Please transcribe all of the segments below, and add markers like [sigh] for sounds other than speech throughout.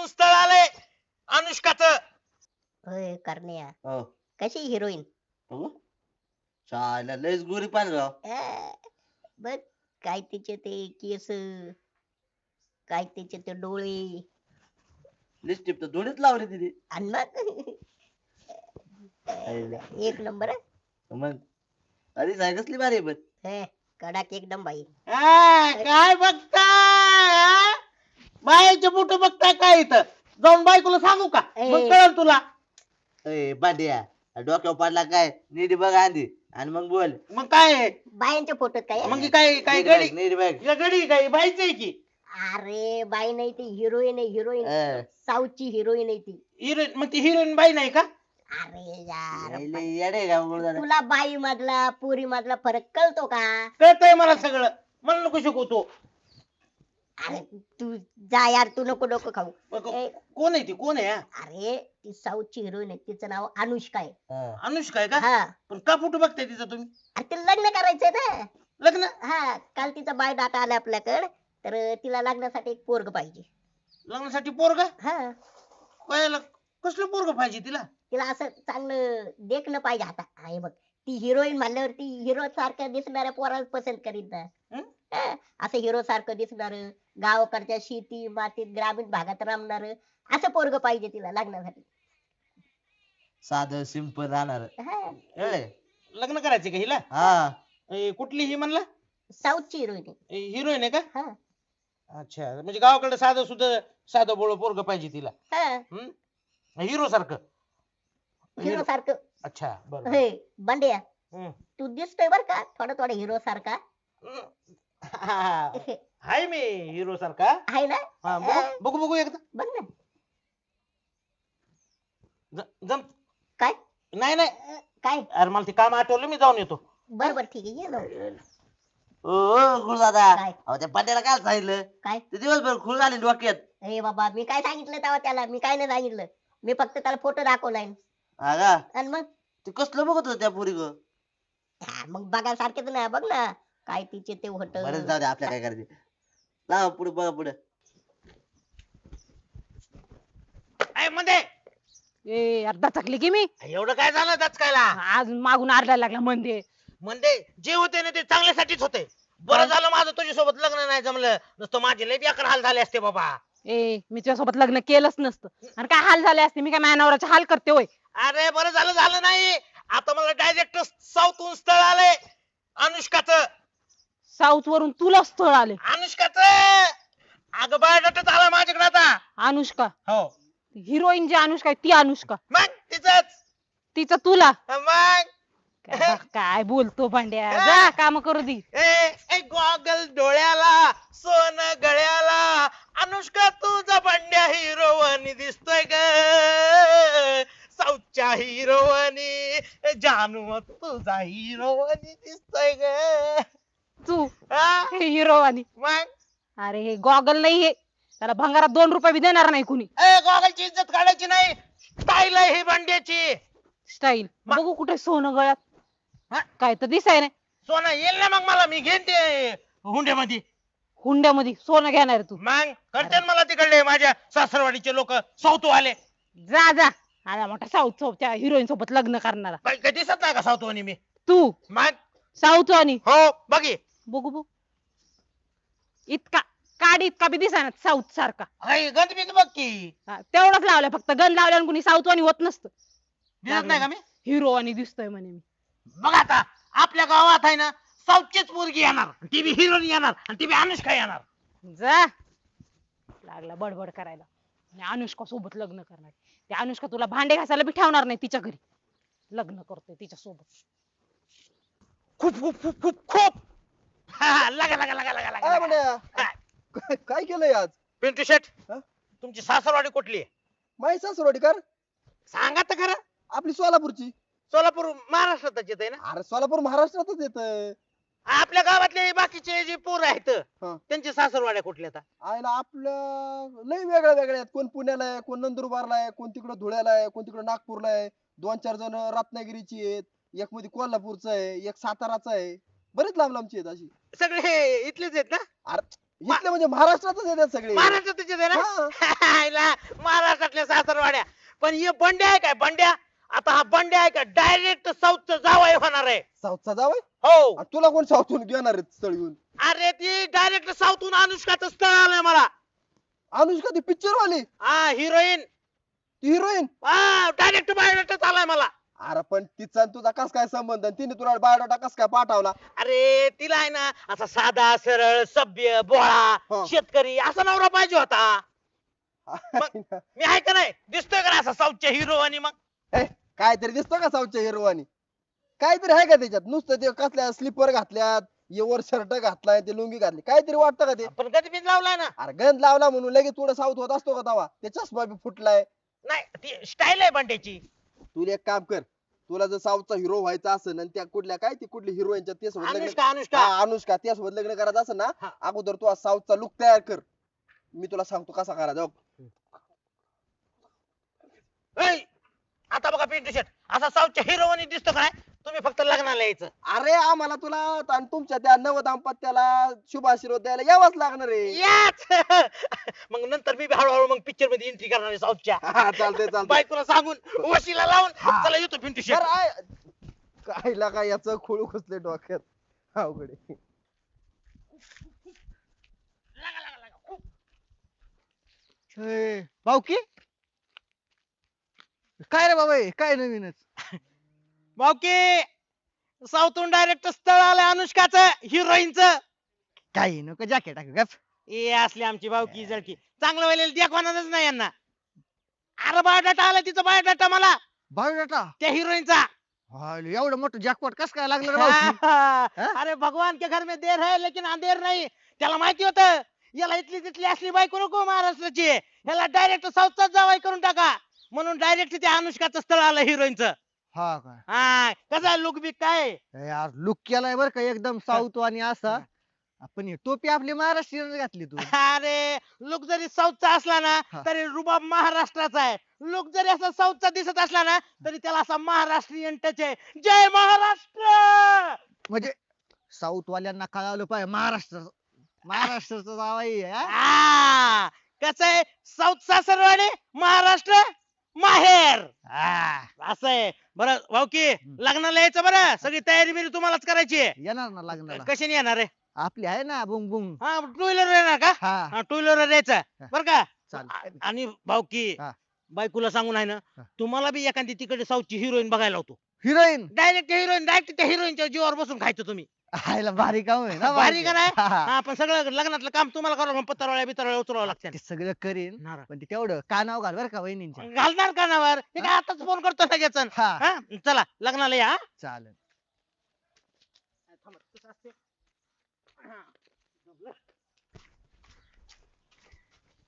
साऊथहून स्थळ आलंय अनुष्काच. होय करण्या. हो. कशी हिरोईन? बघू चायला लयच गोरी पाहिजे राव. बघ काय तिचे ते केस काय तिचे ते डोळे. लिपस्टिक तर दोन्हीच लावली तिने. आणि मग? एक नंबर आहे. मग? अरे साय कसली भारी आहे पण हे, कडक एकदम बाई काय बघताय बायचे फोटो बघताय काय इथं? जाऊन बायकोला सांगू का? ए. मग कळल तुला. ए बांडिया डोक्यावर पडला काय? नीट बघ आधी आणि मग बोल. मग काय आहे? बायांच्या फोटोत काय? मग ही काय काय नीट बघ, गडी नीट बघ. या गडी काय? बायचं आहे की? अरे बाई नाही ती हिरोईन आहे हिरोईन. अं, साऊथची हिरोईन आहे ती. हिरोईन मग ती हिरोईन बाई नाही का? अरे यार लय- लय येडे का बोल जरा. तुला बाई मधला पुरी मधला फरक कळतो का? कळतंय मला सगळं. मला नको शिकवतो अरे तू जा यार तू नको नको खाऊ. मग ए, कोण आहे ती? कोण आहे हा? अरे ती साऊथची हिरोईन आहे. तिचं नाव अनुष्का आहे. अनुष्का आहे का? हा. पण का फोटो बघताय तिचा तुम्ही? अरे तिला लग्न करायचंय ना. लग्न? हा काल तिचा बाय डाटा आला आपल्याकडे तर तिला लग्नासाठी एक पोरग पाहिजे. लग्नासाठी पोरगा? हा. काय कसलं पोरग पाहिजे तिला? तिला असं चांगलं देखणं पाहिजे. आता आहे बघ ती हिरोईन म्हणल्यावर ती हिरो सारखं दिसणाऱ्या पोराला पसंत करीत ना हं? हा, असं हिरो सारखं दिसणार गावाकडच्या शेती मातीत ग्रामीण भागात राहणार असं पोरग पाहिजे तिला लग्नासाठी. साधं सिंपल राहणार. हा? लग्न करायचे का हिला? हा. ए, कुठली ही म्हणला? साऊथची हिरोईन आहे. हिरोईन आहे का? हा. अच्छा म्हणजे गावाकडे साधं सुद्धा साधं बोळ पोरग पाहिजे तिला. हा. हिरो सारखं हिरो सारखं अच्छा बरं हे बंड्या. तू दिसतोय बर का? थोडा थोडा हिरो सारखा [laughs] हाय मी हिरो सारखा. ना? हा, बघू बघू बघू एकदा. बघ ना. ज- जम. काय? नाही नाही. काय? अरे मला ते काम आठवलं मी जाऊन येतो. बर बर ठीक आहे ये. ओ गुरुदादा काय? अहो त्या पाट्याला काय सांगितलं? काय? ते दिवसभर खुळ झाली डोक्यात. हे बाबा मी काय सांगितलं तेव्हा त्याला? मी काय नाही सांगितलं. मी फक्त त्याला फोटो दाखवलाय. हा का? आणि मग? ते कसलं बघत होत त्या पुरी ग हा, मग बघा सारखेच ना बघ ना. काय तिचे ते होत बरं जाऊ दे आपल्या काय करायचे लावा पुढे बघा पुढे. ए मध्ये ए अर्धा थकली की मी? एवढं काय झालं दचकायला? आज मागून आरडायला लागला म्हणजे म्हणजे जे होते ना ते चांगल्यासाठीच होते. बरं झालं माझं तुझ्यासोबत लग्न नाही जमलं. नुसतं माझे लय बेकार हाल झाले असते बाबा. ए मी तुझ्यासोबत लग्न केलंच नसतं. आणि काय हाल झाले असते? मी काय माझ्या नवऱ्याचे हाल करते होय? अरे बरं झालं झालं नाही. आता मला डायरेक्ट साऊथहून स्थळ आलंय. अनुष्काच साऊथ वरून तुला स्थळ आले. अनुष्काच! अगं बायोडाटाच आला माझ्याकडे आता. अनुष्का. हो. हिरोईन जी अनुष्का आहे ती अनुष्का. मग तिचंच. तिचं तुला. मग? काय काय बोलतो भांड्या? जा काम करू दे. ए गॉगल डोळ्याला सोन गळ्याला. अनुष्का तुझा बंड्या हिरोवनी दिसतोय ग. साऊथच्या हिरोवनी जानू तुझा हिरोवनी दिसतोय ग. तू. हा? हिरो आणि मग? अरे हे गॉगल नाही हे. त्याला भंगारात दोन रुपये बी देणार नाही कुणी. ए गॉगलची इज्जत काढायची नाही. स्टाईल आहे ही बंड्याची स्टाईल. मा- बघू कुठे सोनं गळ्यात. हा? काय तर दिसाय नाही सोनं येईल ना मग मला मी घेईन ते हुंड्यामध्ये. हुंड्यामध्ये. सोनं घेणार आहे तू. मग? करते ना मला तिकडले माझ्या सासरवाडीचे लोक. साऊथ वाले जा जा. आला मोठा साऊथ सोबत त्या हिरोईन सोबत लग्न करणारा. काय दिसत नाही का साऊथ वाणी मी? तू. मग? साऊथ आणि हो बघी. बघू बघू. इतका काडी इतका बी दिसाना साऊथ सारखा. हाय गंध बिंद बघ की. हा, तेवढंच लावलंय फक्त गन लावल्यानं कुणी साऊथ वाणी होत नसतं. दिसत नाही का मी? हिरो आणि दिसतोय म्हणे मी. बघ आता आपल्या गावात आहे ना साऊथचीच पोरगी येणार. ती बी हिरोईन येणार आणि ती बी अनुष्का येणार. जा. लागला बडबड करायला. आणि अनुष्का सोबत लग्न करणार. त्या अनुष्का तुला भांडे घासायला बी ठेवणार नाही तिच्या घरी. लग्न करतोय तिच्या सोबत खूप खूप खूप खूप खूप. हा, हा, लगा लगा लगा लगा लगा, काय लगा. काय? केलंय आज? पिंटू हा? तुमची सासरवाडी कुठली आहे? माई सासरोडीकर सांगा तर खरं. आपली सोलापूरची. सोलापूर महाराष्ट्रातच येत आहे ना? अरे सोलापूर महाराष्ट्रातच येत आपल्या गावातले बाकीचे जे पोर आहेत हा. त्यांची सासरवाड्या कुठल्या आता? आयला आपलं लय वेगळ्या वेगळ्या आहेत. कोण पुण्याला आहे कोण नंदुरबारला आहे कोण तिकडं धुळ्याला आहे कोण तिकडं नागपूरला आहे. दोन चार जण रत्नागिरीची आहेत. एक मध्ये कोल्हापूरचं आहे एक साताराचं आहे. बरेच लांब लांबची आहेत अशी. सगळे हे इथलेच आहेत ना? इथले म्हणजे महाराष्ट्रातच येतात सगळे. महाराष्ट्र तुझे आहे ना महाराष्ट्रातल्या सासरवाड्या. पण हे बंड्या आहे काय? बंड्या? आता हा बंड्या आहे का? डायरेक्ट साऊथचं जावाई होणार आहे. साऊथचा जावय हो. तुला कोण साऊथून घेणार आहेत स्थळ येऊन अरे ती डायरेक्ट साऊथहून अनुष्काचं स्थळ आलंय मला. अनुष्का ती पिक्चर वाली? हा हिरोईन. ती हिरोईन? हा डायरेक्ट बायोडाटाच आलाय मला. अरे पण तिचा आणि तुझा कस काय संबंध? आणि तिने तुला बायोडाटा कस काय पाठवला? अरे तिला आहे ना असा साधा सरळ सभ्य बोळा हो. शेतकरी असा नवरा पाहिजे होता. मी आहे का नाही? दिसतोय का नाही असा साऊथच्या हिरो आणि मग? ए, काहीतरी दिसतो का साऊथच्या हिरोवानी? काहीतरी आहे का त्याच्यात? नुसतं ते कसल्या स्लीपर घातल्यात ये वर शर्ट घातलाय ते लुंगी घातली. काहीतरी वाटतं का ते? पण कधी बिन लावलाय ना. अरे गंध लावला म्हणून लगेच थोडं साऊथ होत असतो का तवा? ते चष्मा बी फुटलाय. नाही ती स्टाईल आहे बंड्याची. तुला एक काम कर तुला जर साऊथचा हिरो व्हायचा असेल आणि त्या कुठल्या काय ती कुठली हिरोईनच्या ते सोबत लग्न अनुष्का अनुष्का हा, अनुष्का त्या सोबत लग्न करायचं असेल ना हा. अगोदर तू साऊथचा लुक तयार कर मी तुला सांगतो कसा करायचा बघ. ऐ, आता बघा पिंटू शेट असा साऊथच्या हिरो दिसतो काय तुम्ही फक्त लग्नाला यायचं. अरे आम्हाला तुला आणि तुमच्या त्या नव दाम्पत्याला शुभाशीर्वाद द्यायला यावंच लागणार आहे. याच! [laughs] मग नंतर मी बी हळूहळू मग पिक्चरमध्ये एंट्री करणार आहे साऊथच्या. [laughs] हा, चालतंय चालतंय. बायकोला सांगून वशीला लावून हा. चला येतो पिंटू शेट बरं, आय- काय लागा याच खोळू घुसले डोक्यात? अवघड आहे. भाऊकी? काय रे बाबा हे? काय नवीनच? भाऊकी साऊथहून डायरेक्ट स्थळ आलंय अनुष्काचं हिरोईनचं. काही नको जॅकेट टाक गप. ए असली आमची भाऊकी जळकी. चांगलं व्हायला देखवानाच नाही यांना. अरे बायोडाटा आला तिचा बायोडाटा मला. बायोडाटा? त्या हिरोईनचा. हाले, एवढं मोठं जॅकपॉट कस काय लागलं रे? अरे भगवान के घर में देर है लेकिन अंधेर नहीं. त्याला माहिती होतं याला इथली तिथली असली बायको नको महाराष्ट्राची. ह्याला डायरेक्ट साऊथचाच जावाई करून टाका. म्हणून डायरेक्ट त्या अनुष्काचं स्थळ आलं हिरोईनचं. हा काय हा कसा लुक बिक काय? ए यार लुक केलाय बर का एकदम साऊथ आणि असा. आपण ही टोपी आपली महाराष्ट्रीयन घातली तू. [laughs] अरे लुक जरी साऊथचा असला ना हा. तरी रुबाब महाराष्ट्राचा आहे. लुक जरी असा साऊथचा दिसत असला ना तरी त्याला असा महाराष्ट्रीयन टच आहे. जय महाराष्ट्र! म्हणजे साऊथ वाल्यांना कळालं पाहिजे महाराष्ट्र महाराष्ट्राचा जावाई आहे, हा? कसं आहे? साऊथ सासरवाडी महाराष्ट्र माहेर. हा. असं आहे. बरं भाऊ की लग्नाला यायचं बरं? सगळी तयारी बिरी तुम्हालाच करायची आहे. येणार ना लग्नाला. कशाने येणार आहे? आपली आहे ना बुंग बुंग. हा टू व्हीलर येणार का? हा. हा टू व्हीलर यायचं. बरं का? चालेल. आ- आणि भाऊ की हा. बायकोला सांगून आहे ना हा. तुम्हाला बी एखादी तिकडे साऊथची हिरोईन बघायला होतो हिरोईन डायरेक्ट हिरोईन डायरेक्ट त्या हिरोईनच्या जीवावर बसून खायचं तुम्ही. आयला भारी काम आहे ना [laughs] भारी का नाही? हा, हा. हा पण सगळं लग्नातलं काम तुम्हाला करावं पत्रावळ्या बित्रावळ्या उतरावं लागतं ते सगळं करीन नारळ. पण ते तेवढं कानाव घाल बर का वहिनींच्या. घालणार कानावर? हे काय आताच फोन करतो लगेच. हा. हा? चला लग्नाला या हा? चालेल.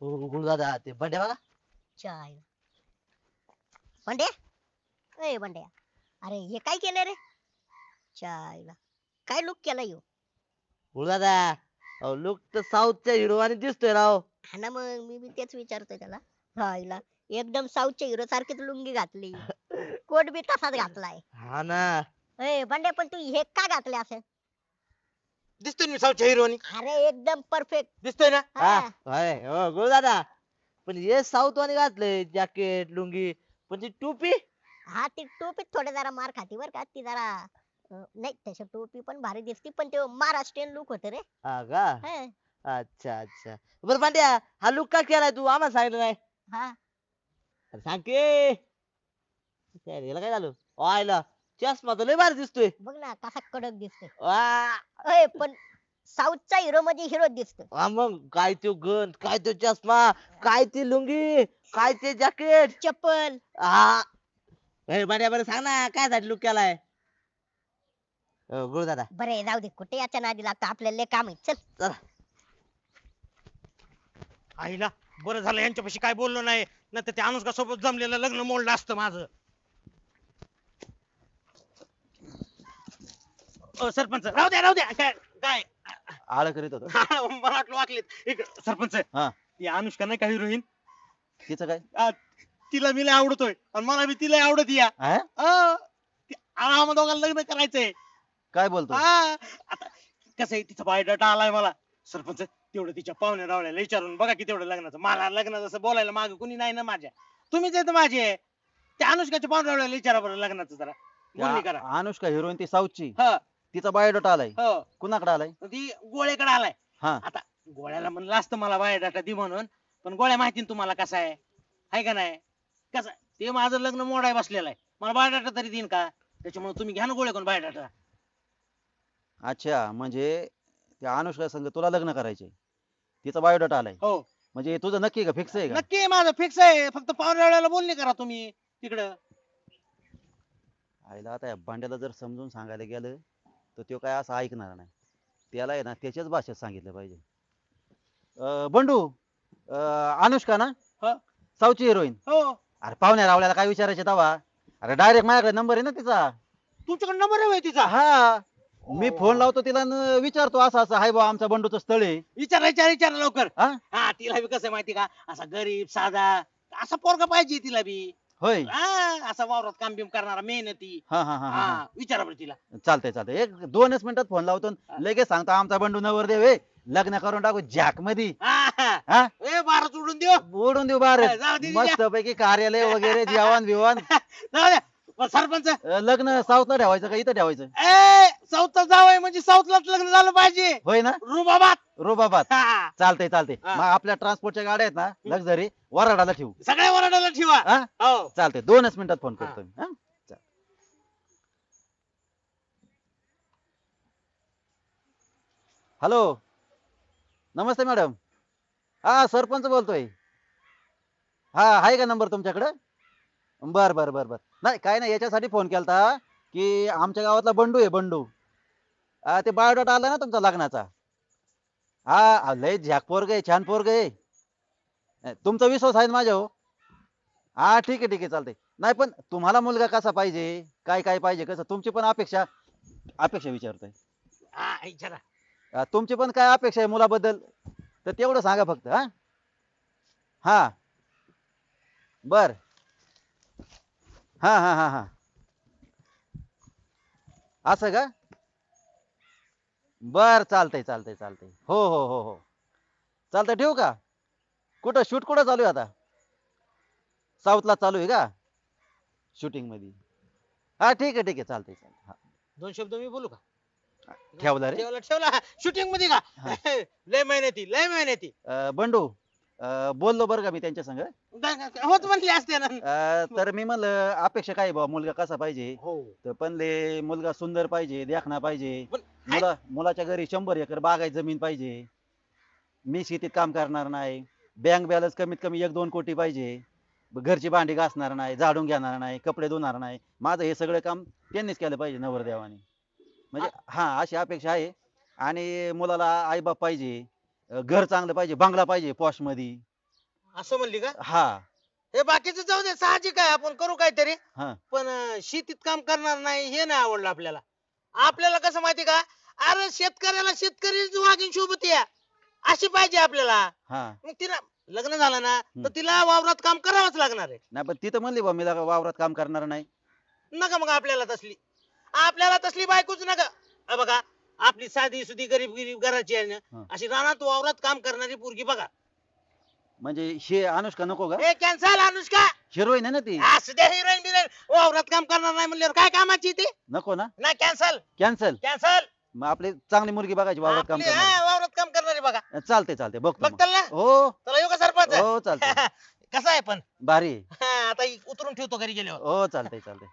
गुरुदादा ते बंड्या बघा. चाय. बंड्या ए बंड्या. अरे हे काय केलं रे? चायला. काय लुक केला यो गुरुदादा अहो लुक तर साऊथच्या हिरो आणि दिसतोय राव. हा ना मग मी बी तेच विचारतोय त्याला. हायला एकदम साऊथच्या हिरो सारखीच लुंगी घातली. [laughs] कोट बी तसाच घातलाय. हा ना. ए बंड्या पण तू हे का घातले असं? दिसतोय ना मी साऊथच्या हिरोनी अरे एकदम परफेक्ट दिसतोय ना? हा. होय, हो गुरुदादा पण हे साऊथ वाणी घातलंय जॅकेट लुंगी. पण ती टोपी? हा ती टोपी थोडे जरा मार खाती बर का ती जरा नाही तशी टोपी पण भारी दिसती पण ते महाराष्ट्रीयन लुक होत रे. हा का? हं, अच्छा अच्छा. बरं पांड्या हा लुक का केलाय तू? आम्हाला सांगितलं नाही. हा. अरे सांग की. काय रे, याला काय झालं? आयला चष्मा तर लय भारी दिसतोय. बघ ना कसा कडक दिसतोय. वा. अय पण साऊथचा हिरो मध्ये हिरो दिसतो हा मग काय तो गन काय तो चष्मा काय ती लुंगी काय ते जॅकेट चप्पल. हा. बऱ्या बरं सांग ना काय साठी लुक केलाय? अ, गुरुदादा बरे जाऊ दे. कुठे याच्या नादी लागतो आपल्याला लय काम आहे. चल. चला. आईला बरं झालं यांच्यापाशी काय बोललो नाही. नाही त्या अनुष्का सोबत जमलेलं लग्न मोडलं असतं माझं. अ, सरपंच राहू द्या राहू द्या. काय काय? आळ करीत होतो. मला वाटलं वाकलेत. इकडं, सरपंच हा. ती अनुष्का नाही का हिरोईन? तिचं काय? तिला मी लय आवडतोय. आणि मला बी तिला आवडत या. हा? अ, ती- आम्हा दोघांना लग्न करायचंय. काय बोलतो हा. आता कसं आहे तिचा बायोडाटा आलाय मला. सरपंच तेवढं तिच्या पाहुण्या रावल्याला विचारून बघा की तेवढं लग्नाचं. मला लग्न जसं बोलायला माग कुणी नाही ना माझ्या. तुम्हीच येत माझे. त्या अनुष्काच्या पाहुण्या रावल्याला विचारा बरं लग्नाचं जरा. बोलणी त्या करा. अनुष्का हिरोईन ती साऊथची. ह. तिचा बायोडाटा आलाय. हो. कुणाकडे आलाय? ती गोळ्याकडे आलाय. हा. आता गोळ्याला म्हणलं असतं मला बायोडाटा दे म्हणून पण गोळ्या माहिती ना तुम्हाला कसा आहे? हाय का नाही? कसं? ते माझं लग्न मोडाय बसलेलं आहे. मला बायोडाटा तरी देईन का? त्याच्यामुळे तुम्ही घ्या ना गोळ्याकडून बायोडाटा. अच्छा म्हणजे त्या अनुष्का संग तुला लग्न करायचंय. तिचा बायोडाटा आलाय. हो. म्हणजे तुझं नक्की का? फिक्स आहे का? नक्की आहे माझं फिक्स आहे. फक्त पाहुण्या वेळेला बोलणी करा तुम्ही तिकडं. आईला आता या भांड्याला जर समजून सांगायला गेलं तर तो काय असं ऐकणार नाही. त्याला आहे ना त्याच्याच भाषेत सांगितलं पाहिजे. अं, बंडू अं, अनुष्का ना? हा. साऊची हिरोईन हो. अरे पाहुण्या रावल्याला काय विचारायचे तवा अरे डायरेक्ट माझ्याकडे नंबर आहे ना तिचा. तुमच्याकडे नंबर आहे तिचा? हा. मी फोन लावतो तिला न विचारतो असं असं. हाय बा आमच्या बंडूचं स्थळ आहे. विचारा विचारा विचारा लवकर. हा? हा तिला बी कसं आहे माहिती का? असा गरीब साधा असा पोरगा पाहिजे तिला बी. होय. हा असा वावरात काम बिम करणारा मेहनती. हा हा हा हा हा विचारा बरं तिला. चालतंय चालतंय. एक दोनच मिनिटात फोन लावतो लगेच सांगतो आमचा बंडू नवरदेव आहे. लग्न करून टाकू जॅकमध्ये हा, हा. हा? ए बारा सोडून देऊ. ओढून देऊ बार. जाऊ दे मस्त पैकी कार्यालय वगैरे जेवण बिवण. [laughs] जाऊ द्या. पण सरपंच! अं, लग्न साऊथला ठेवायचं का इथं ठेवायचं? ए साऊथचा जावं म्हणजे साऊथलाच लग्न झालं पाहिजे. होय ना? रुबाबात. रोबाबात. हा. चालतंय चालतंय. हा. मग आपल्या ट्रान्सपोर्टच्या गाड्या आहेत ना लक्झरी वराडाला ठेवू. सगळ्या वराडाला ठेवा. हा? हो. चालतंय दोनच मिनिटात फोन हा. करतो मी. हा. हॅलो नमस्ते मॅडम हा सरपंच बोलतोय. हा आहे का नंबर तुमच्याकडे? बर बर बर बर. नाही काय नाही याच्यासाठी फोन केलता की आमच्या गावातला बंडू आहे बंडू. ते बायोडाटा आला ना तुमचा लग्नाचा. हा लय झॅक पोरग आहे छान पोरग आहे. तुमचा विश्वास आहे ना माझ्या हो? हा ठीक आहे ठीक आहे चालतंय. नाही पण तुम्हाला मुलगा कसा पाहिजे? काय काय पाहिजे कसं? तुमची पण अपेक्षा अपेक्षा विचारतोय. हा विचारा. अं, तुमची पण काय अपेक्षा आहे मुलाबद्दल? तर तेवढं सांगा फक्त हा. हा. बर. हा हा हा हा. असं का? बर चालतंय चालतंय चालतंय. हो हो हो हो. चालतंय ठेवू का? कुठं? शूट कुठं चालू आहे आता? साऊथला चालू आहे का? शूटिंगमध्ये हा ठीक आहे ठीक आहे. चालतंय चालतंय. हा, दोन शब्द मी बोलू का? ठेवला रे. ठेवला ठेवला. शूटिंगमध्ये का. [laughs] लय मेहनती लय मेहनती. अं, बंडू. अं, बोललो बरं का मी त्यांच्या संग. होत म्हणली असते ना. अं, तर मी म्हणलं अपेक्षा काय बा मुलगा कसा पाहिजे? हो. तर पण ले मुलगा सुंदर पाहिजे देखणा पाहिजे. पण मुला मुलाच्या घरी शंभर एकर बागायत जमीन पाहिजे. मी शेतीत काम करणार नाही. बँक बॅलन्स कमीत कमी एक दोन कोटी पाहिजे. ब- घरची भांडी घासणार नाही झाडून घेणार नाही कपडे धुणार नाही. माझं हे सगळं काम त्यांनीच केलं पाहिजे नवरदेवाने. म्हणजे हा अशी अपेक्षा आहे. आणि मुलाला आईबाप पाहिजे. घर चांगलं पाहिजे बंगला पाहिजे पॉशमध्ये असं म्हणली का? हा. हे बाकीचं जाऊ दे साहजिक आहे आपण करू काहीतरी. हा. पण अं, शेतीत काम करणार नाही हे नाही आवडलं आपल्याला. आपल्याला कसं माहिती का? अरे शेतकऱ्याला शेतकरी वागीन शोभत या अशी पाहिजे आपल्याला. हा. मग तिला लग्न झालं ना तर तिला वावरात काम करावंच लागणार आहे. नाही पण तिथं म्हणली बा मी लगा वावरात काम करणार नाही. नका मग आपल्याला तसली. आपल्याला तसली बायकोच नका. अ बघा आपली साधी सुधी गरीब गरीब घराची आहे हा. ना अशी रानात वावरात काम करणारी पोरगी बघा. म्हणजे हे अनुष्का नको का? हे कॅन्सल अनुष्का! हिरोईन आहे ना ती. असू द्या हिरोईन बिरोईन. वावरात काम करणार नाही म्हणल्यावर काय कामाची ती? नको ना. नाही कॅन्सल कॅन्सल कॅन्सल मग आपली चांगली मुलगी बघायची वावरात काम करणार. वावरात काम करणारी बघा. चालते चालते बघतो मग. बघताल ना? हो. चला येऊ का सरपंच? हो चालते [laughs] कसं आहे पण? भारी आहे. हा, आता इ- उतरून ठेवतो घरी गेल्यावर. हो चालतंय चालतंय.